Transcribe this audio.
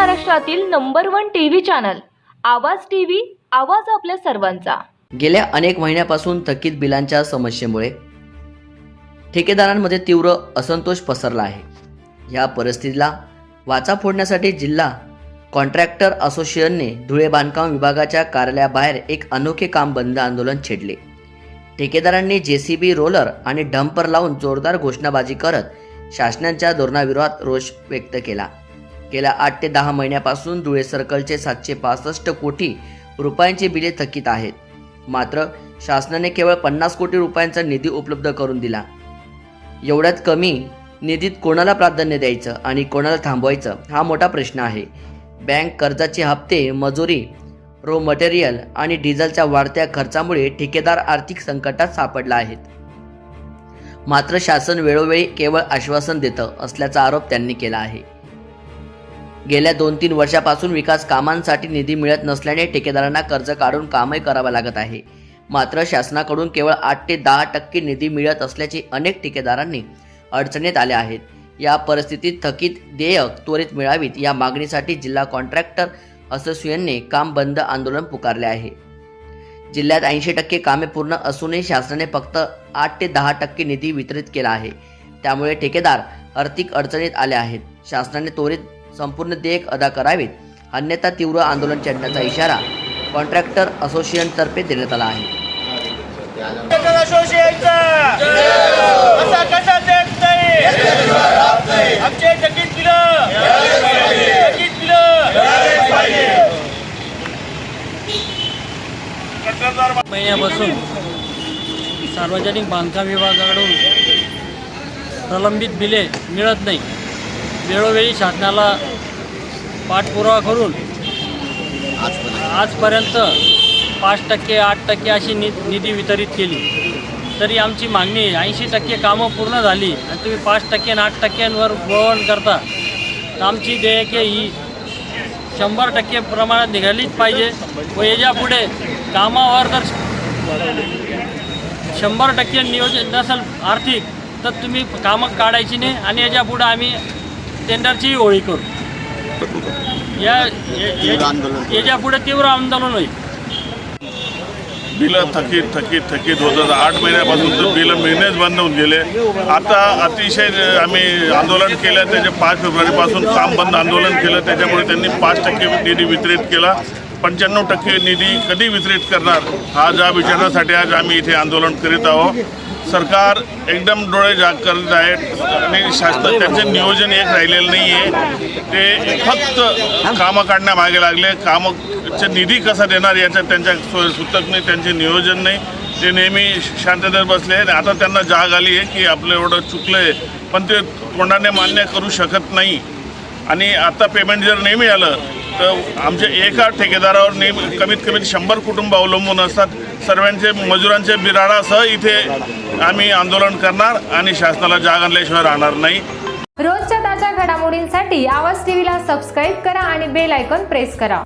महाराष्ट्रातील number one TV channel Awaaz TV Awaaz आपल्या सर्वांचा. गेल्या अनेक महिन्यापासून थकीत बिलांच्या समस्येमुळे ठेकेदारांमध्ये तीव्र असंतोष पसरला आहे. या परिस्थितीला वाचा फोडण्यासाठी जिल्हा कॉन्ट्रॅक्टर असोसिएशनने धुळे बांधकाम विभागाच्या कार्यालयाबाहेर एक अनोखे काम बंद आंदोलन छेडले. ठेकेदारांनी जे सी बी रोलर आणि डंपर लावून जोरदार घोषणाबाजी करत शासनाच्या धोरणाविरोधात रोष व्यक्त केला. गेल्या आठ ते दहा महिन्यापासून धुळे सर्कलचे सातशे पासष्ट कोटी रुपयांची बिले थकीत आहेत. मात्र शासनाने केवळ पन्नास कोटी रुपयांचा निधी उपलब्ध करून दिला. एवढ्यात कमी निधीत कोणाला प्राधान्य द्यायचं आणि कोणाला थांबवायचं हा मोठा प्रश्न आहे. बँक कर्जाचे हप्ते मजुरी रो मटेरियल आणि डिझेलच्या वाढत्या खर्चामुळे ठेकेदार आर्थिक संकटात सापडला आहेत. मात्र शासन वेळोवेळी केवळ आश्वासन देतं असल्याचा आरोप त्यांनी केला आहे. गेल्या दोन तीन वर्षापासून विकास कामांसाठी निधी मिळत नसल्याने ठेकेदारांना कर्ज काढून कामही करावं लागत आहे. मात्र शासनाकडून केवळ आठ ते दहा टक्के निधी मिळत असल्याचे अनेक ठेकेदारांनी अडचणीत आले आहेत. या परिस्थितीत थकीत देयक त्वरित मिळावीत या मागणीसाठी जिल्हा कॉन्ट्रॅक्टर असोसिएशनने काम बंद आंदोलन पुकारले आहे. जिल्ह्यात ऐंशी टक्के कामे पूर्ण असूनही शासनाने फक्त आठ ते दहा टक्के निधी वितरित केला आहे. त्यामुळे ठेकेदार आर्थिक अडचणीत आले आहेत. शासनाने त्वरित संपूर्ण देयक अदा करावीत. अन्यथा तीव्र आंदोलन छेडण्याचा इशारा कॉन्ट्रॅक्टर असोसिएशनतर्फे देण्यात आला आहे. महिन्यापासून सार्वजनिक बांधकाम विभागाकडून प्रलंबित बिले मिळत नाही. वेळोवेळी शासनाला पाठपुरावा करून आजपर्यंत पाच टक्के आठ टक्के अशी नि निधी वितरित केली. तरी आमची मागणी ऐंशी टक्के कामं पूर्ण झाली आणि तुम्ही पाच टक्के आणि आठ टक्क्यांवर वळण करता. तर आमची देयके ही शंभर टक्के प्रमाणात निघालीच पाहिजे व याच्यापुढे कामावर जर शंभर टक्के नियोजन नसेल आर्थिक तर तुम्ही कामं काढायची नाही आणि याच्यापुढे आम्ही टेंडरचीही होळी करू. या या- या- याच्यापुढे तीव्र आंदोलन होईल. बिलं थकीत थकीत थकीत होतं आठ महिन्यापासून तर बिलं मिळणेच बंद होऊन गेले. आता अतिशय आम्ही आंदोलन केलं त्याचे पाच फेब्रुवारीपासून काम बंद आंदोलन केलं त्याच्यामुळे त्यांनी पाच टक्के निधी वितरित केला. पंच्याण्णव टक्के निधी कधी वितरित करणार हा जा विचारण्यासाठी आज आम्ही इथे आंदोलन करीत आहोत. सरकार एकदम डोळे जाग करत आहेत आणि शासन त्यांचं नियोजन एक राहिलेलं नाही आहे ते फक्त कामं काढण्यामागे लागले. कामचे निधी कसा देणार याचं त्यांच्या सुतक नाही त्यांचे नियोजन नाही. ते नेहमी शांततेत बसले आणि आता त्यांना जाग आली आहे की आपलं एवढं चुकलं आहे पण ते तोंडाने मान्य करू शकत नाही. आणि आता पेमेंट जर नेहमी आलं तर आमच्या एका ठेकेदारावर नेहमी कमीत कमी शंभर कुटुंब अवलंबून असतात. सर्वांचे मजुरांचे बिराडासह इथे आम्ही आंदोलन करणार आणि शासनाला जाग आणल्याशिवाय राहणार नाही. रोजच्या ताज्या घडामोडींसाठी आवाज टीव्हीला सबस्क्राईब करा आणि बेल आयकॉन प्रेस करा.